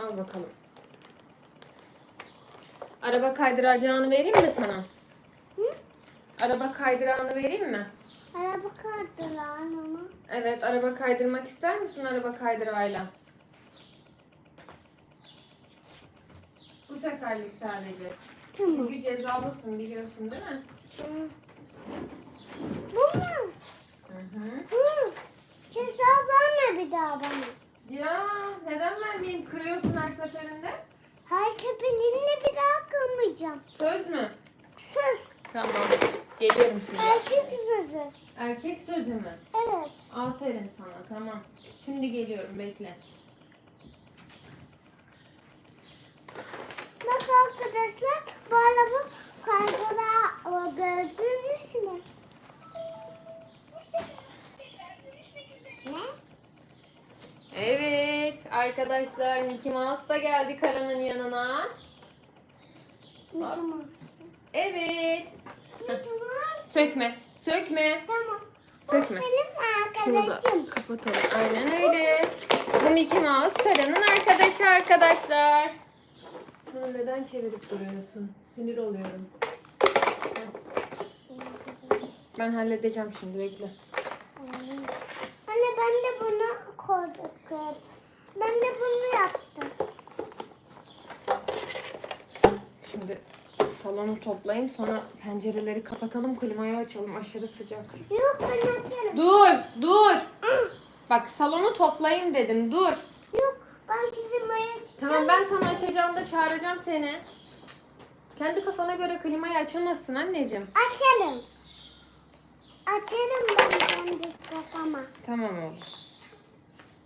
Al bakalım. Araba kaydıracağını vereyim mi sana? Hı? Araba kaydırağını vereyim mi? Araba lan ama. Evet, araba kaydırmak ister misin araba kaydırağıyla? Bu seferlik sadece. Tamam. Çünkü cezalısın biliyorsun değil mi? Hı. Bu mu? Hı hı. Hı. Ceza verme bir daha bana. Ya neden vermeyeyim? Kırıyorsun her seferinde. Her seferinde bir daha kılmayacağım. Söz mü? Söz. Tamam. Geliyorum şimdi. Erkek sözü. Erkek sözü mü? Evet. Aferin sana tamam. Şimdi geliyorum bekle. Bak arkadaşlar bu arkadaşlar Mickey Mouse da geldi Kara'nın yanına. Müslüman. Evet. Sökme. Sökme. Tamam. Sökme. Benim Şunu da arkadaşım. kapatalım. Aynen öyle. Bu Mickey Mouse Kara'nın arkadaşı arkadaşlar. Bunu neden çevirip duruyorsun? Sinir oluyorum. Ben halledeceğim şimdi bekle. Anne ben de bunu koydum. Ben de bunu yaptım. Şimdi salonu toplayayım sonra pencereleri kapatalım klimayı açalım aşırı sıcak. Yok ben açarım. Dur dur. Bak salonu toplayayım dedim dur. Yok ben klimayı açacağım. Tamam ben sana açacağımda çağıracağım seni. Kendi kafana göre klimayı açamazsın anneciğim. Açarım. Açarım ben kendi kafama. Tamam oğlum.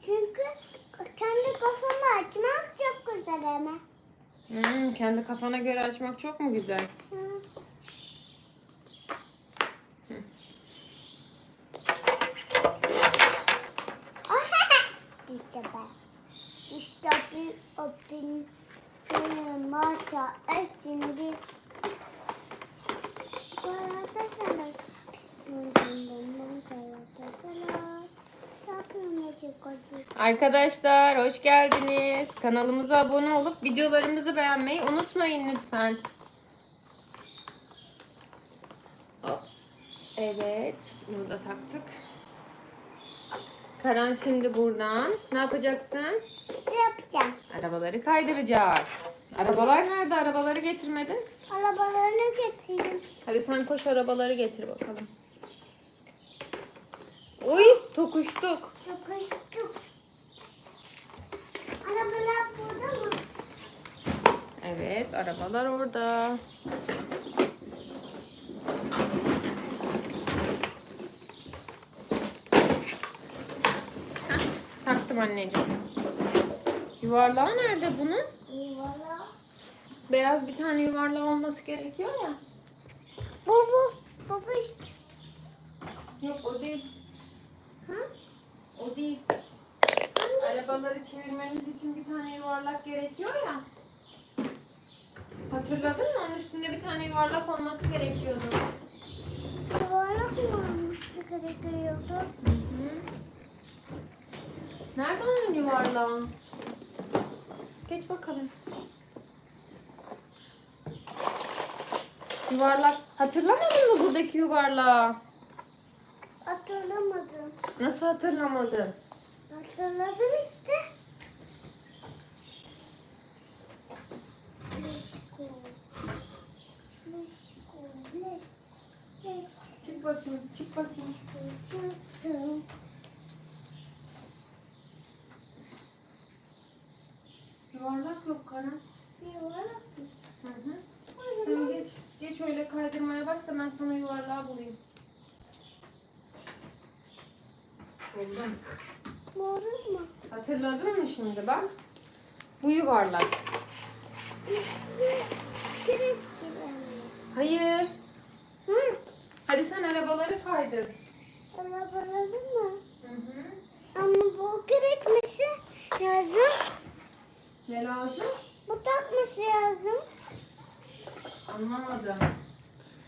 Çünkü kendi kafamı açmak çok güzel ama. Hmm, kendi kafana göre açmak çok mu güzel? Hı. işte ben. İşte bir o benim benim masa şimdi bu arada sana Arkadaşlar hoş geldiniz. Kanalımıza abone olup videolarımızı beğenmeyi unutmayın lütfen. Hop. Evet, bunu da taktık. Karan şimdi buradan ne yapacaksın? şey yapacağım. Arabaları kaydıracak. Arabalar nerede? Arabaları getirmedin. Arabalarını getireyim. Hadi sen koş arabaları getir bakalım. Oy tokuştuk. Sıkıştık. Arabalar burada mı? Evet arabalar orada. Hah, taktım anneciğim. Yuvarlağı nerede bunun? Valla. Beyaz bir tane yuvarlağı olması gerekiyor ya. Bu bu. Baba işte. Yok o değil. Ha? O değil. Arabaları çevirmemiz için bir tane yuvarlak gerekiyor ya. Hatırladın mı? Onun üstünde bir tane yuvarlak olması gerekiyordu. Yuvarlak mı olması gerekiyordu? Hı hı. Nerede onun yuvarlağı? Geç bakalım. Yuvarlak. Hatırlamadın mı buradaki yuvarlağı? Hatırlamadım. Nasıl hatırlamadın? Hatırladım işte. Çık bakayım, çık bakayım. Çıktım. Yuvarlak yok Karan. Yuvarlak mı? Hı hı. Sen geç, geç öyle kaydırmaya başla ben sana yuvarlağı bulayım. Buldum. Doğru mu? Hatırladın mı şimdi bak? Bu yuvarlak. Hayır. Hı? Hadi sen arabaları kaydır. Arabaları mı? Hı hı. Ama bu gerekmesi lazım. Ne lazım? Bu takması lazım. Anlamadım.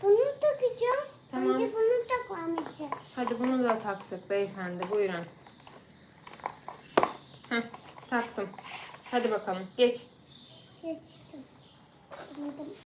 Bunu takacağım. Tamam. Önce bunu takmamışım. Hadi bunu da taktık beyefendi buyurun. Heh, taktım. Hadi bakalım geç. Geçtim. Anladım.